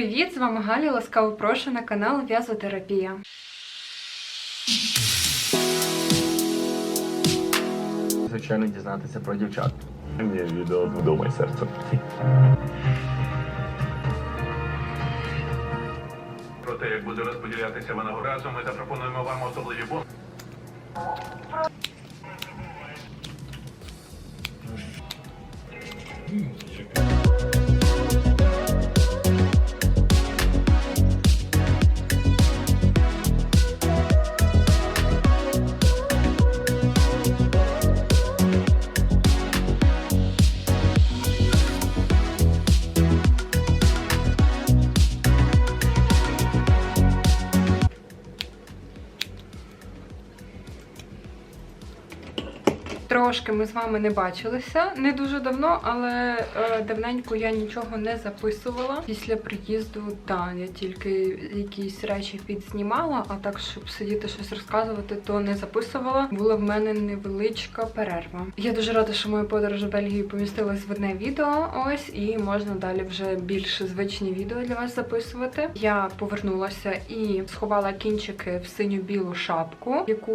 Привіт! З вами Галя. Ласкаво прошу на канал В'язотерапія. Звичайно, дізнатися про дівчат. Ні, відео вдумай серце. Про те, як буде розподілятися винагорода, ми запропонуємо вам особливі бонуси. Трошки ми з вами не бачилися не дуже давно, але е, давненько я нічого не записувала. Після приїзду, так, я тільки якісь речі підзнімала, а так, щоб сидіти щось розказувати, то не записувала. Була в мене невеличка перерва. Я дуже рада, що моя подорож в Бельгію помістилась в одне відео. Ось, і можна далі вже більш звичні відео для вас записувати. Я повернулася і сховала кінчики в синю-білу шапку, яку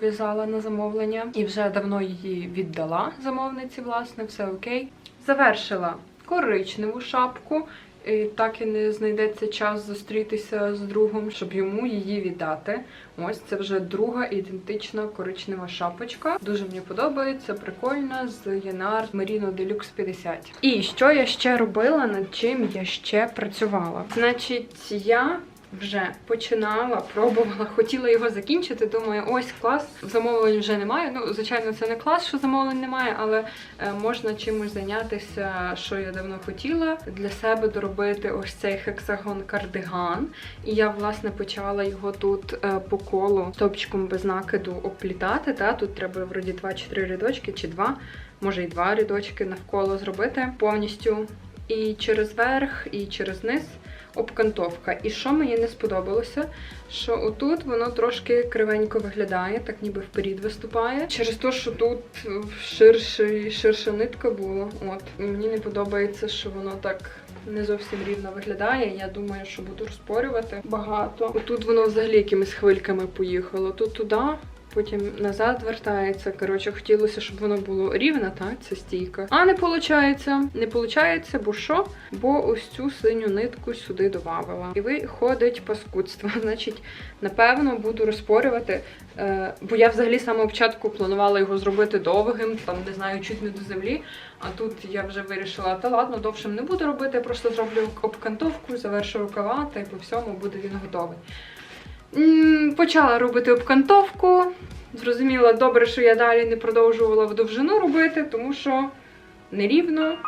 в'язала на замовлення, і вже давно її віддала замовниці, власне, все окей. Завершила коричневу шапку. І так і не знайдеться час зустрітися з другом, щоб йому її віддати. Ось це вже друга ідентична коричнева шапочка. Дуже мені подобається, прикольна з Янар Merino Deluxe 50. І що я ще робила, над чим я ще працювала? Значить, я вже починала, пробувала, хотіла його закінчити. Думаю, ось клас, замовлень вже немає. Ну, звичайно, це не клас, що замовлень немає, але е, можна чимось зайнятися, що я давно хотіла. Для себе доробити ось цей хексагон кардиган. І я, власне, почала його тут е, по колу стопчиком без накиду оплітати. Та? Тут треба вроді 2 чи 3 рядочки, чи 2, може і 2 рядочки навколо зробити повністю. І через верх, і через низ обкантовка. І що мені не сподобалося, що отут воно трошки кривенько виглядає, так ніби вперед виступає. Через те, що тут ширше, ширша нитка була. От. Мені не подобається, що воно так. Не зовсім рівно виглядає. Я думаю, що буду розпорювати багато. Отут воно взагалі якимись хвильками поїхало. Тут туди, потім назад вертається. Коротше, хотілося, щоб воно було рівно, так, ця стійка. А не виходить. Не виходить, бо що? Бо ось цю синю нитку сюди додавала. І виходить паскудство. Значить, напевно, буду розпорювати. Е, бо я взагалі самого початку планувала його зробити довгим, там не знаю, чуть не до землі. А тут я вже вирішила, та ладно, довшим не буду робити, я просто зроблю обкантовку, завершу рукава, та й по всьому буде він готовий. Почала робити обкантовку. Зрозуміла, добре, що я далі не продовжувала в довжину робити, тому що нерівно.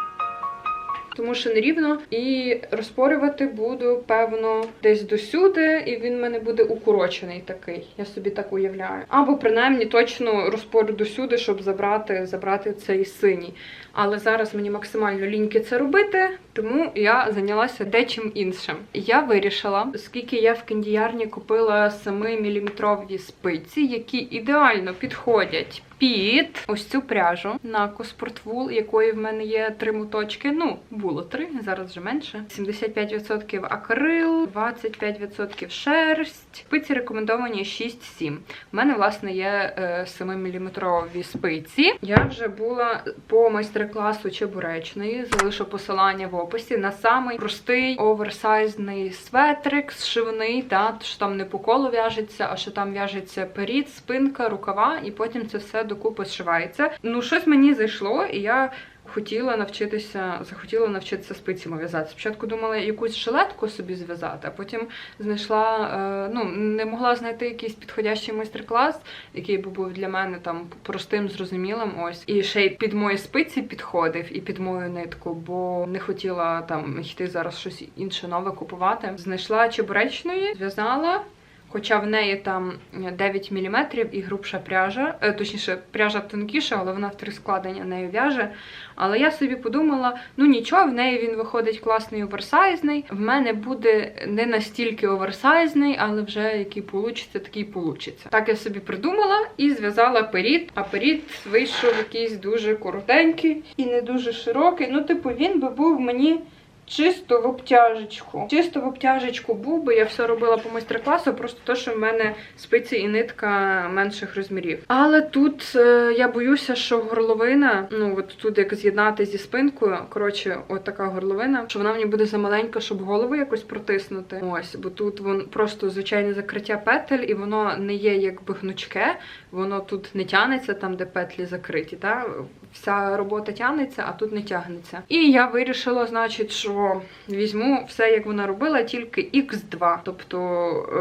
Тому що нерівно. І розпорювати буду, певно, десь досюди, і він в мене буде укорочений такий. Я собі так уявляю. Або принаймні точно розпорю досюди, щоб забрати, забрати цей синій. Але зараз мені максимально ліньки це робити, тому я зайнялася дечим іншим. Я вирішила, оскільки я в кіндіярні купила 7-мм спиці, які ідеально підходять під ось цю пряжу на Коспортвул, якої в мене є три моточки. Ну, було три, зараз вже менше. 75% акрил, 25% шерсть. Спиці рекомендовані 6-7. У мене, власне, є 7-мм спиці. Я вже була по майстер-класу чебуречної, залишу посилання в описі на самий простий оверсайзний светрик, зшивний, та, що там не по колу в'яжеться, а що там в'яжеться перід, спинка, рукава, і потім це все докупи зшивається. Ну, щось мені зайшло, і я хотіла навчитися, захотіла навчитися спицями в'язати. Спочатку думала якусь жилетку собі зв'язати, а потім знайшла, е, ну, не могла знайти якийсь підходящий майстер-клас, який би був для мене там простим, зрозумілим. Ось. І ще й під мої спиці підходив і під мою нитку, бо не хотіла там йти зараз щось інше нове купувати. Знайшла чебуречної, зв'язала. Хоча в неї там 9 мм і грубша пряжа, е, точніше, пряжа тонкіша, але вона в три складення нею в'яже. Але я собі подумала: ну нічого, в неї він виходить класний оверсайзний. В мене буде не настільки оверсайзний, але вже який получиться, такий получиться. Так я собі придумала і зв'язала перід. А перід вийшов якийсь дуже коротенький і не дуже широкий. Ну, типу, він би був мені чисто в обтяжечку. Чисто в обтяжечку буби. Я все робила по майстер-класу, просто то, що в мене спиці і нитка менших розмірів. Але тут е, я боюся, що горловина, ну от тут як з'єднати зі спинкою. Коротше, от така горловина, що вона мені буде замаленька, щоб голову якось протиснути. Ось, бо тут вон просто звичайне закриття петель, і воно не є якби гнучке, воно тут не тягнеться там, де петлі закриті. Та? Вся робота тягнеться, а тут не тягнеться. І я вирішила, значить, що візьму все, як вона робила, тільки X2. Тобто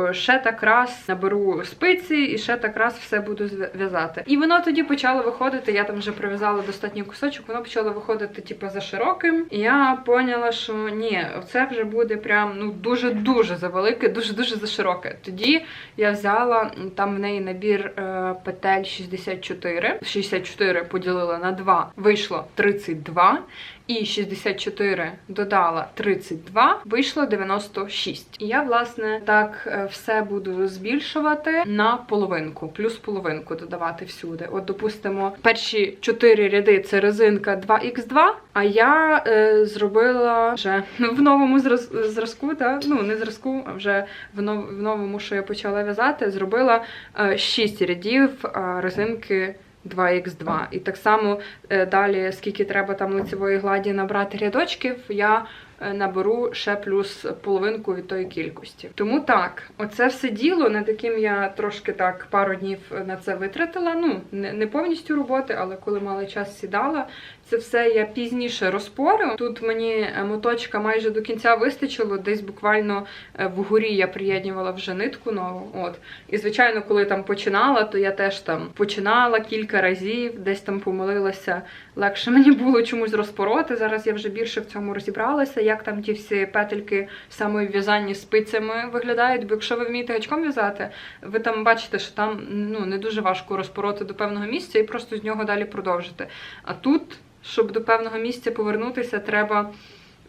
е, ще так раз наберу спиці і ще так раз все буду зв'я- в'язати. І воно тоді почало виходити. Я там вже прив'язала достатній кусочок, воно почало виходити, типу, за широким. І я поняла, що ні, це вже буде прям ну дуже-дуже завелике, дуже-дуже зашироке. Тоді я взяла там в неї набір е, петель 64. 64 поділила на 2, вийшло 32. І 64 додала 32, вийшло 96. І я, власне, так е, все буду збільшувати на половинку, плюс половинку додавати всюди. От, допустимо, перші 4 ряди це резинка 2х2, а я е, зробила вже в новому зраз- зразку, та? ну не зразку, а вже в, нов- в новому, що я почала в'язати, зробила е, 6 рядів е, резинки 2х2. І так само е, далі, скільки треба там лицевої гладі набрати рядочків, я е, наберу ще плюс половинку від тої кількості. Тому так, оце все діло, над яким я трошки так пару днів на це витратила. Ну, не повністю роботи, але коли мала час сідала. Це все я пізніше розпорю. Тут мені е, моточка майже до кінця вистачило, десь буквально е, вгорі я приєднувала вже нитку нову. От. І звичайно, коли там починала, то я теж там починала кілька разів, десь там помилилася. Легше мені було чомусь розпороти. Зараз я вже більше в цьому розібралася, як там ті всі петельки саме в в'язанні спицями виглядають. Бо якщо ви вмієте гачком в'язати, ви там бачите, що там ну не дуже важко розпороти до певного місця і просто з нього далі продовжити. А тут, щоб до певного місця повернутися, треба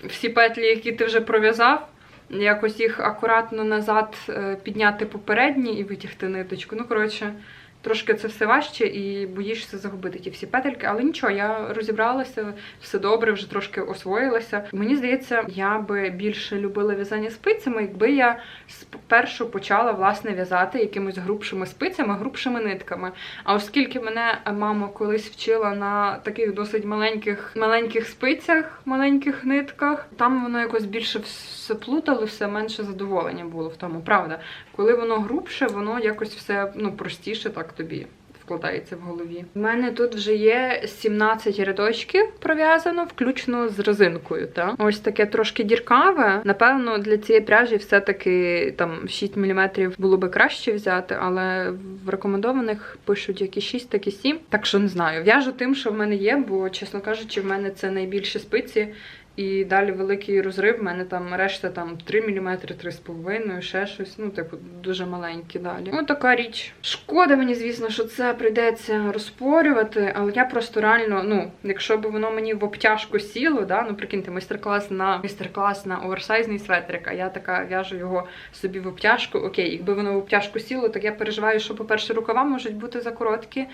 всі петлі, які ти вже пров'язав. Якось їх акуратно назад е, підняти попередні і витягти ниточку. Ну, коротше, трошки це все важче і боїшся загубити ті всі петельки, але нічого, я розібралася, все добре, вже трошки освоїлася. Мені здається, я би більше любила в'язання спицями, якби я спершу почала власне в'язати якимись грубшими спицями, грубшими нитками. А оскільки мене мама колись вчила на таких досить маленьких, маленьких спицях, маленьких нитках, там воно якось більше все плуталося, менше задоволення було в тому, правда. Коли воно грубше, воно якось все ну, простіше так тобі вкладається в голові. У мене тут вже є 17 рядочків пров'язано, включно з резинкою. Та? Ось таке трошки діркаве. Напевно, для цієї пряжі все-таки там 6 мм було би краще взяти, але в рекомендованих пишуть як і 6, так і 7. Так що не знаю. В'яжу тим, що в мене є, бо, чесно кажучи, в мене це найбільші спиці. І далі великий розрив, в мене там решта там 3 мм, 3,5, ще щось, ну, типу, дуже маленькі далі. Ось така річ. Шкода мені, звісно, що це прийдеться розпорювати, але я просто реально, ну, якщо б воно мені в обтяжку сіло, да, ну прикиньте, майстер-клас на майстер-клас на оверсайзний светрик, а я така в'яжу його собі в обтяжку. Окей, якби воно в обтяжку сіло, так я переживаю, що, по-перше, рукава можуть бути закороткі.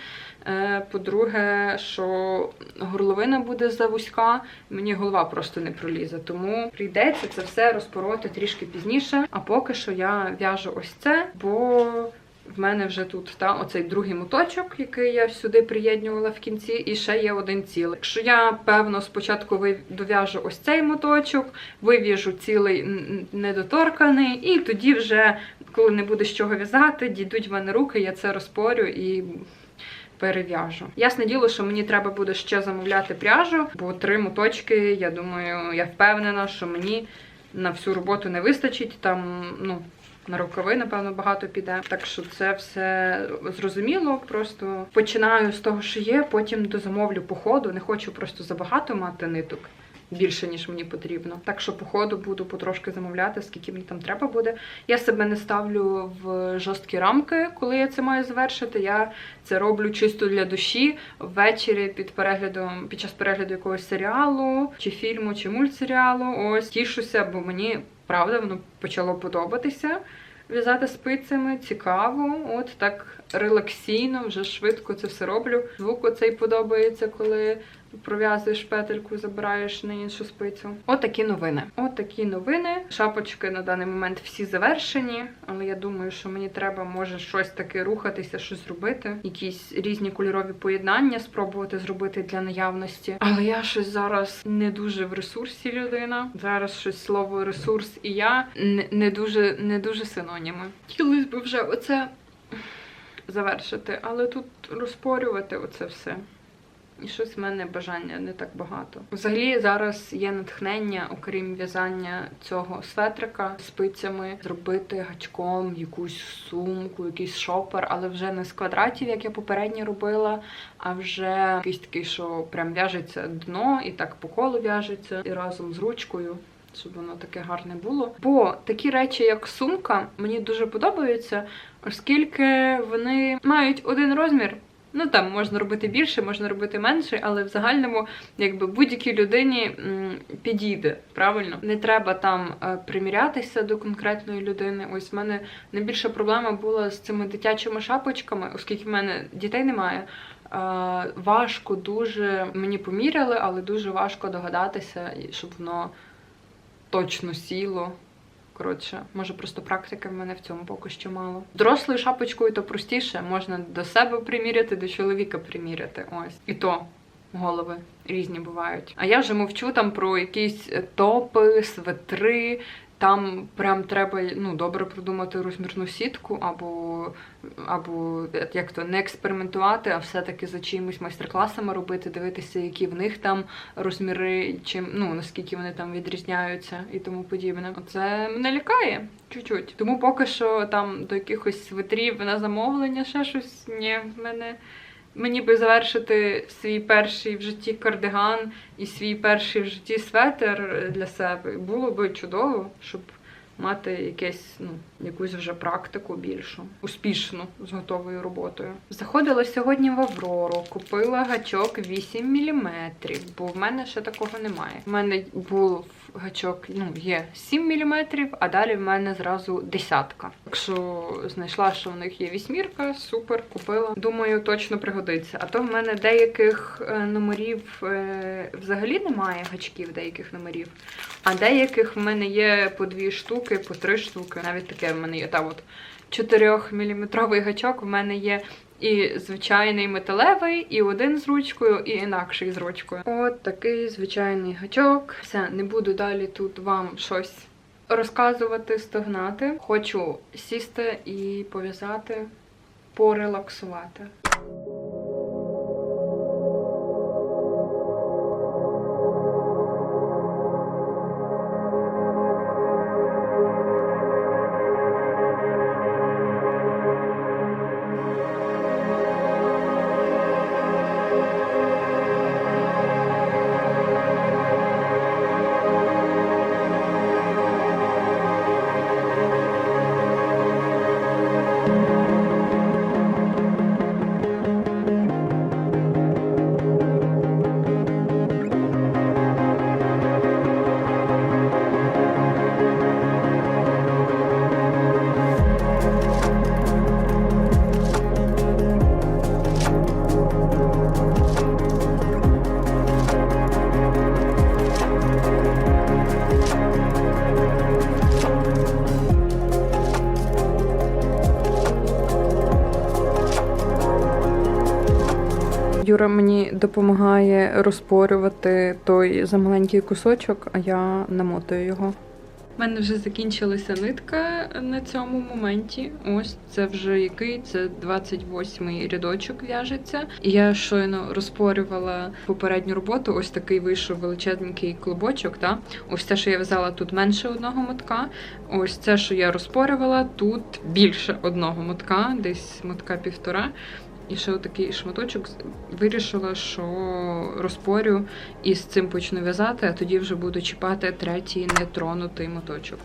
Е, По-друге, що горловина буде завузька, мені голова просто не пролізе. Тому прийдеться це все розпороти трішки пізніше. А поки що я в'яжу ось це, бо в мене вже тут та оцей другий моточок, який я сюди приєднувала в кінці, і ще є один цілий. Якщо я певно спочатку дов'яжу ось цей моточок, вив'яжу цілий недоторканий, і тоді вже, коли не буде з чого в'язати, дійдуть в мене руки, я це розпорю і перев'яжу. Ясне діло, що мені треба буде ще замовляти пряжу, бо три моточки, я думаю, я впевнена, що мені на всю роботу не вистачить. Там, ну. На рукави, напевно, багато піде. Так що це все зрозуміло. Просто починаю з того, що є, потім дозамовлю по ходу. Не хочу просто забагато мати ниток. Більше, ніж мені потрібно. Так що по ходу буду потрошки замовляти, скільки мені там треба буде. Я себе не ставлю в жорсткі рамки, коли я це маю завершити. Я це роблю чисто для душі ввечері під переглядом, під час перегляду якогось серіалу, чи фільму, чи мультсеріалу. Ось тішуся, бо мені правда воно почало подобатися. В'язати спицями цікаво, от так релаксійно, вже швидко це все роблю. Звук оцей подобається, коли пров'язуєш петельку, забираєш на іншу спицю. Отакі новини. Отакі новини. Шапочки на даний момент всі завершені, але я думаю, що мені треба може щось таке рухатися, щось робити. Якісь різні кольорові поєднання спробувати зробити для наявності. Але я щось зараз не дуже в ресурсі людина. Зараз щось слово ресурс і я не, не дуже не дуже синоніми. Хотілося б вже оце завершити, але тут розпорювати оце все. І щось в мене бажання не так багато. Взагалі зараз є натхнення, окрім в'язання цього светрика спицями, зробити гачком якусь сумку, якийсь шопер, але вже не з квадратів, як я попередньо робила, а вже якийсь такий, що прям в'яжеться дно і так по колу в'яжеться, і разом з ручкою. Щоб воно таке гарне було. Бо такі речі, як сумка, мені дуже подобаються, оскільки вони мають один розмір. Ну там можна робити більше, можна робити менше, але в загальному, якби будь-якій людині підійде. Правильно, не треба там е, примірятися до конкретної людини. Ось в мене найбільша проблема була з цими дитячими шапочками, оскільки в мене дітей немає. Е, важко дуже мені поміряли, але дуже важко догадатися, щоб воно точно сіло. Коротше, може просто практики в мене в цьому поки що мало. Дорослою шапочкою то простіше, можна до себе приміряти, до чоловіка приміряти. Ось. І то голови різні бувають. А я вже мовчу там про якісь топи, светри. Там прям треба ну, добре продумати розмірну сітку, або, або як то не експериментувати, а все-таки за чиїмось майстер-класами робити, дивитися, які в них там розміри, чим ну наскільки вони там відрізняються і тому подібне. Це мене лякає чуть-чуть. Тому поки що там до якихось свитрів на замовлення ще щось ні, в мене. Мені би завершити свій перший в житті кардиган і свій перший в житті светер для себе. Було би чудово, щоб мати якесь, ну, якусь вже практику більшу, успішну з готовою роботою. Заходила сьогодні в Аврору, купила гачок 8 мм, бо в мене ще такого немає. У мене був гачок, ну, є 7 мм, а далі в мене зразу десятка. Так що знайшла, що в них є вісьмірка, супер, купила. Думаю, точно пригодиться. А то в мене деяких е, номерів е, взагалі немає гачків деяких номерів. А деяких в мене є по дві штуки, по три штуки. Навіть таке в мене є. Та от 4-мм гачок в мене є. І звичайний металевий, і один з ручкою, і інакший з ручкою. От такий звичайний гачок. Все, не буду далі тут вам щось розказувати, стогнати. Хочу сісти і пов'язати, порелаксувати. Юра мені допомагає розпорювати той замаленький кусочок, а я намотую його. У мене вже закінчилася нитка на цьому моменті. Ось це вже який? Це 28-й рядочок в'яжеться. І я щойно розпорювала попередню роботу. Ось такий вийшов величезненький клубочок. Та? Ось те, що я в'язала тут менше одного мотка. Ось це, що я розпорювала, тут більше одного мотка, десь мотка півтора. І ще отакий шматочок вирішила, що розпорю і з цим почну в'язати, а тоді вже буду чіпати третій нетронутий моточок.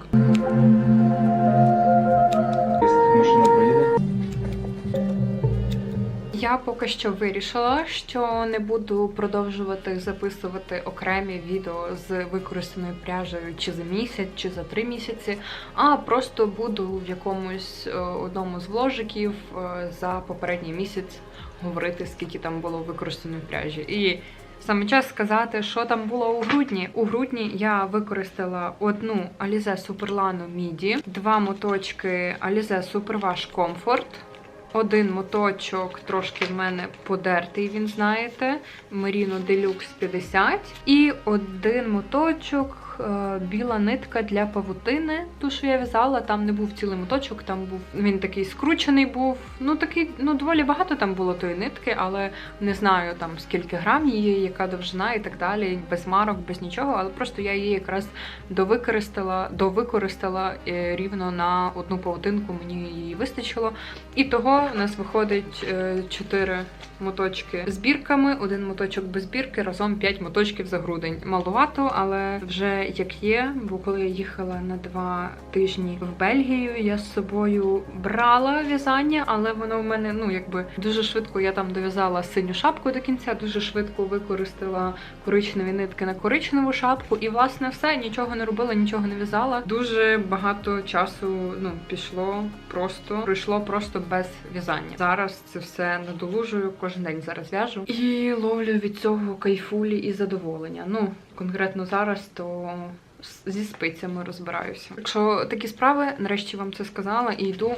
Я поки що вирішила, що не буду продовжувати записувати окремі відео з використаною пряжею чи за місяць, чи за три місяці, а просто буду в якомусь е, одному з вложиків е, за попередній місяць говорити, скільки там було використаної пряжі. І Саме час сказати, що там було у грудні. У грудні я використала одну Alize Superlano Midi, два моточки Alize Superwash Comfort, один моточок трошки в мене подертий, він знаєте, Merino Deluxe 50, і один моточок. Е, Біла нитка для павутини, ту, що я в'язала, там не був цілий моточок, там був він такий скручений був. Ну такий, ну доволі багато там було тої нитки, але не знаю там скільки грам її, яка довжина і так далі, без марок, без нічого. Але просто я її якраз довикористала, довикористала е, рівно на одну павутинку, мені її вистачило. І того у нас виходить е, 4 моточки з бірками, один моточок без бірки, разом 5 моточків за грудень. Малувато, але вже як є. Бо коли я їхала на два тижні в Бельгію, я з собою брала в'язання, але воно в мене ну якби дуже швидко я там дов'язала синю шапку до кінця, дуже швидко використала коричневі нитки на коричневу шапку, і власне все нічого не робила, нічого не в'язала. Дуже багато часу ну пішло просто пройшло просто без в'язання. Зараз це все надолужую, кожен день зараз в'яжу і ловлю від цього кайфулі і задоволення. Ну конкретно зараз то. Зі спицями розбираюся. Якщо такі справи, нарешті вам це сказала і йду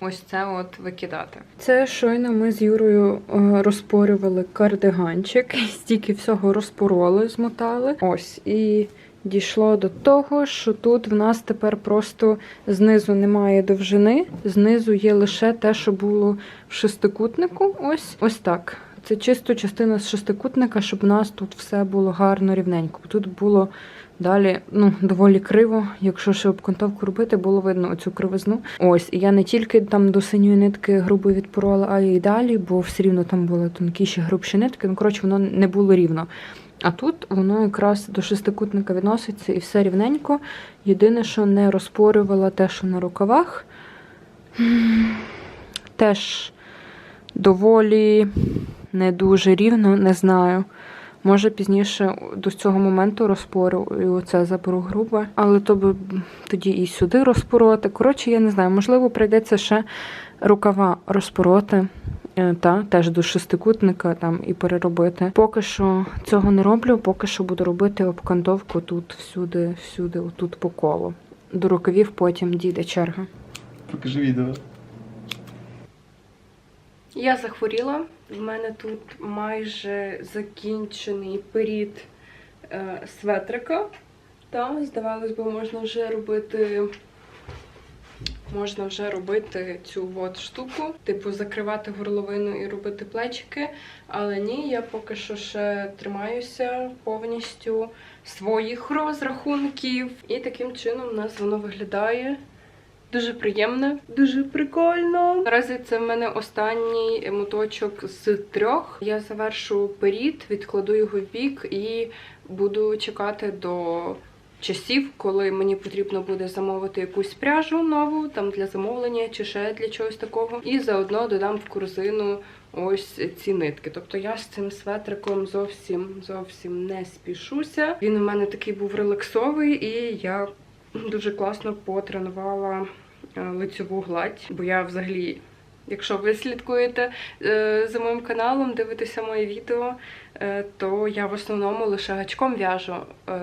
ось це от викидати. Це щойно ми з Юрою е, розпорювали кардиганчик, стільки всього розпороли, змотали. Ось і дійшло до того, що тут в нас тепер просто знизу немає довжини, знизу є лише те, що було в шестикутнику. Ось ось так. Це чисто частина з шестикутника, щоб у нас тут все було гарно рівненько. Тут було далі ну, доволі криво. Якщо ще обкантовку робити, було видно оцю кривизну. Ось, і я не тільки там до синьої нитки грубо відпорола, а й далі, бо все рівно там були тонкіші грубші нитки. Ну, коротше, воно не було рівно. А тут воно якраз до шестикутника відноситься і все рівненько. Єдине, що не розпорювала те, що на рукавах. Теж доволі не дуже рівно, не знаю. Може, пізніше до цього моменту розпорю і оце заберу грубе, але то би тоді і сюди розпороти. Коротше, я не знаю, можливо, прийдеться ще рукава розпороти. е, Та теж до шестикутника там і переробити. Поки що цього не роблю, поки що буду робити обкантовку тут, всюди, всюди, отут по колу. До рукавів потім дійде черга. Покажи відео. Я захворіла. В мене тут майже закінчений період е, светрика. Та, здавалось би, можна вже робити. Можна вже робити цю от штуку, типу закривати горловину і робити плечики. Але ні, я поки що ще тримаюся повністю своїх розрахунків. І таким чином у нас воно виглядає. Дуже приємно, дуже прикольно. Наразі це в мене останній моточок з трьох. Я завершу період, відкладу його в бік і буду чекати до часів, коли мені потрібно буде замовити якусь пряжу нову, там для замовлення чи ще для чогось такого. І заодно додам в корзину ось ці нитки. Тобто я з цим светриком зовсім зовсім не спішуся. Він у мене такий був релаксовий, і я дуже класно потренувала е, лицьову гладь, бо я взагалі. Якщо ви слідкуєте е, за моїм каналом, дивитеся мої відео, е, то я в основному лише гачком в'яжу.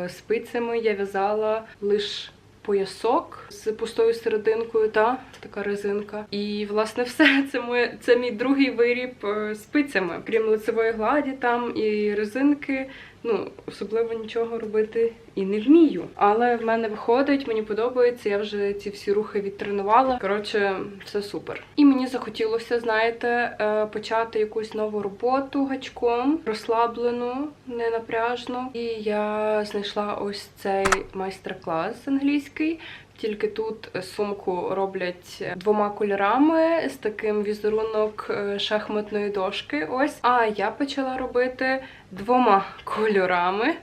Спицями я в'язала лише поясок з пустою серединкою, та така резинка. І власне все це моє це мій другий виріб спицями. Крім лицевої гладі, там і резинки. Ну, особливо нічого робити і не вмію. Але в мене виходить, мені подобається. Я вже ці всі рухи відтренувала. Коротше, все супер. І мені захотілося, знаєте, е, почати якусь нову роботу гачком, розслаблену, ненапряжну. І я знайшла ось цей майстер-клас англійський. Тільки тут сумку роблять двома кольорами з таким візерунок е, шахматної дошки. Ось. А я почала робити двома кольорами.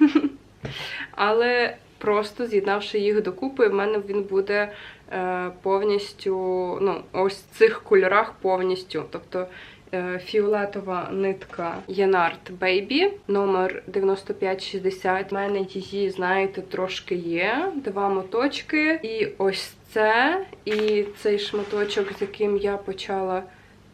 Але просто з'єднавши їх докупи, в мене він буде е, повністю, ну, ось в цих кольорах повністю. Тобто е, фіолетова нитка Янарт Baby, номер 9560. У мене її, знаєте, трошки є. Два моточки. І ось це, і цей шматочок, з яким я почала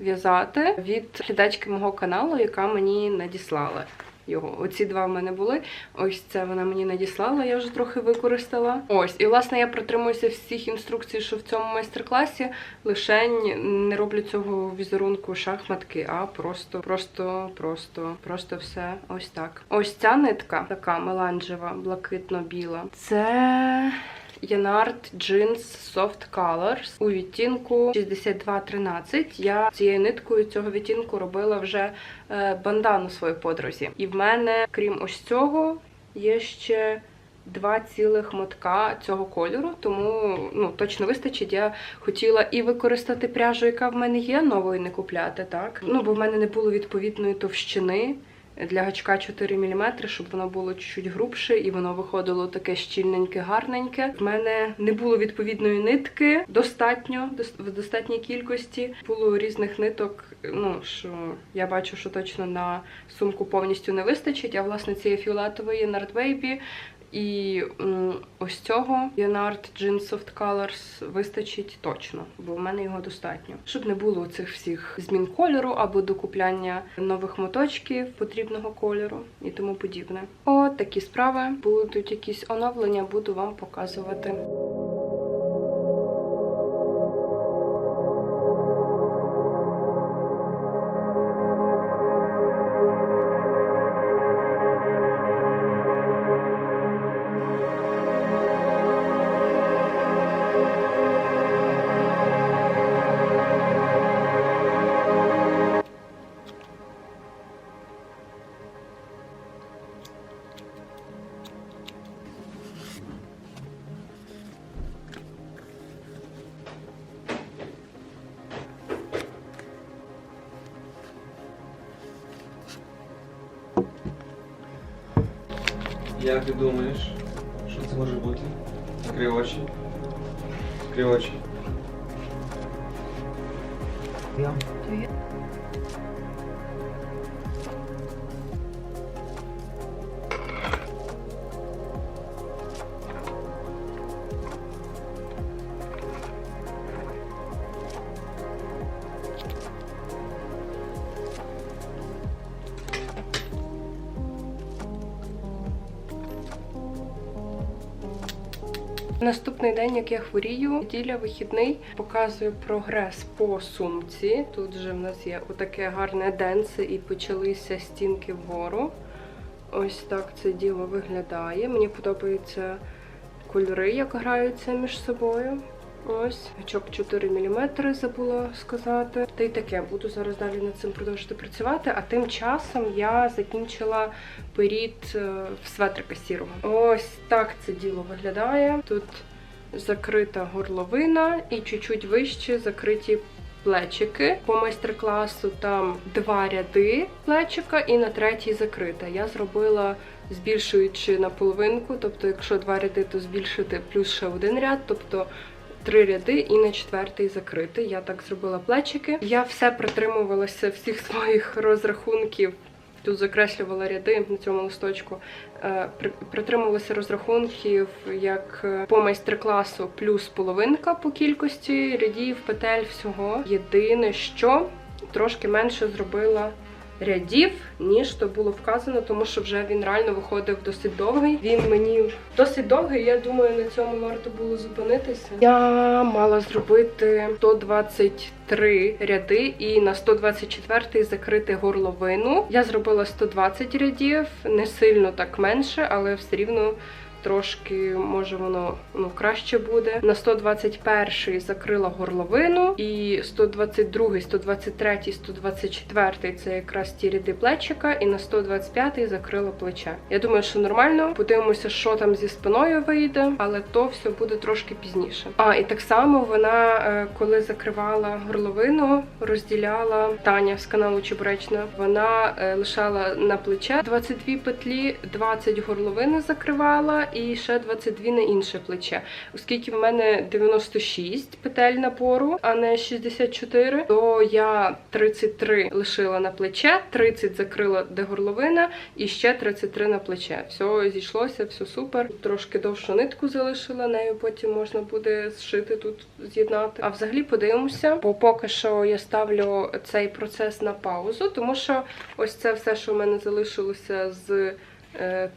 в'язати від глядачки мого каналу, яка мені надіслала його. Оці два в мене були. Ось це вона мені надіслала, я вже трохи використала. Ось, і власне я притримуюся всіх інструкцій, що в цьому майстер-класі. Лишень не роблю цього візерунку шахматки, а просто, просто, просто, просто все ось так. Ось ця нитка, така меланжева, блакитно-біла. Це. Янард Jeans Soft Colors у відтінку 6213. Я цією ниткою цього відтінку робила вже е, бандану своїй подрузі. І в мене, крім ось цього, є ще два цілих мотка цього кольору, тому ну, точно вистачить. Я хотіла і використати пряжу, яка в мене є, нової не купляти, так? Ну, бо в мене не було відповідної товщини для гачка 4 мм, щоб воно було чуть-чуть грубше і воно виходило таке щільненьке, гарненьке. В мене не було відповідної нитки достатньо, дос- в достатній кількості. Було різних ниток, ну що я бачу, що точно на сумку повністю не вистачить. А власне цієї фіолетової Nerd Baby і ось цього Янард Jean Soft Colors вистачить точно, бо в мене його достатньо. Щоб не було цих всіх змін кольору або докупляння нових моточків потрібного кольору і тому подібне. От такі справи. Будуть якісь оновлення, буду вам показувати. Як ти думаєш, що це може бути? Закрий очі. Закрий очі. Наступний день, як я хворію, неділя вихідний, показую прогрес по сумці. Тут же в нас є отаке гарне денце і почалися стінки вгору. Ось так це діло виглядає. Мені подобаються кольори, як граються між собою. Ось, гачок 4 мм, забула сказати. Та й таке, буду зараз далі над цим продовжувати працювати. А тим часом я закінчила перід е, в светрика сірого. Ось так це діло виглядає. Тут закрита горловина і чуть-чуть вище закриті плечики. По майстер-класу там два ряди плечика, і на третій закрита. Я зробила збільшуючи на половинку, тобто, якщо два ряди, то збільшити плюс ще один ряд, тобто. Три ряди і на четвертий закритий. Я так зробила плечики. Я все притримувалася всіх своїх розрахунків. Тут закреслювала ряди на цьому листочку. притримувалися розрахунків як е, по майстер-класу плюс половинка по кількості рядів, петель, всього. Єдине, що трошки менше зробила рядів, ніж то було вказано, тому що вже він реально виходив досить довгий. Він мені досить довгий. Я думаю, на цьому варто було зупинитися. Я мала зробити 123 ряди і на 124 закрити горловину. Я зробила 120 рядів, не сильно так менше, але все рівно. Трошки, може, воно ну краще буде. На 121 закрила горловину, і 122, 123, 124 це якраз ті ряди плечика, і на 125 закрила плече. Я думаю, що нормально. Подивимося, що там зі спиною вийде, але то все буде трошки пізніше. А і так само вона, е, коли закривала горловину, розділяла Таня з каналу Чебуречна. Вона е, лишала на плече 22 петлі, 20 горловини закривала і ще 22 на інше плече. Оскільки в мене 96 петель напору, а не 64, то я 33 лишила на плече, 30 закрила де горловина і ще 33 на плече. Все зійшлося, все супер. Трошки довшу нитку залишила, нею потім можна буде зшити тут, з'єднати. А взагалі подивимося, бо поки що я ставлю цей процес на паузу, тому що ось це все, що в мене залишилося з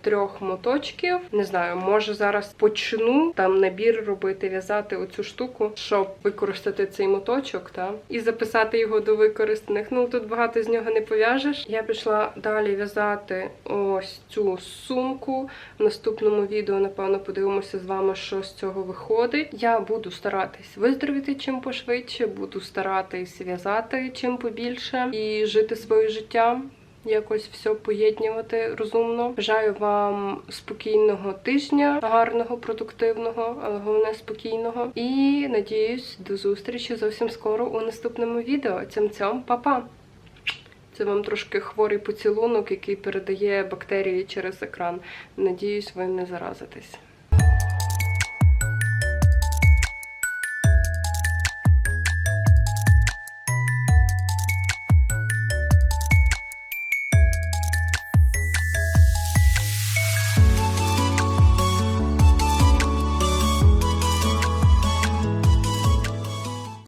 трьох моточків. Не знаю, може зараз почну там набір робити, в'язати оцю штуку, щоб використати цей моточок, та і записати його до використаних. Ну тут багато з нього не пов'яжеш. Я пішла далі в'язати ось цю сумку. В наступному відео, напевно, подивимося з вами, що з цього виходить. Я буду старатись виздоровіти чим пошвидше, буду старатись в'язати чим побільше і жити своє життя якось все поєднувати розумно. Бажаю вам спокійного тижня, гарного, продуктивного, але головне спокійного. І надіюсь, до зустрічі зовсім скоро у наступному відео. Цям цьом, па-па! Це вам трошки хворий поцілунок, який передає бактерії через екран. Надіюсь, ви не заразитесь.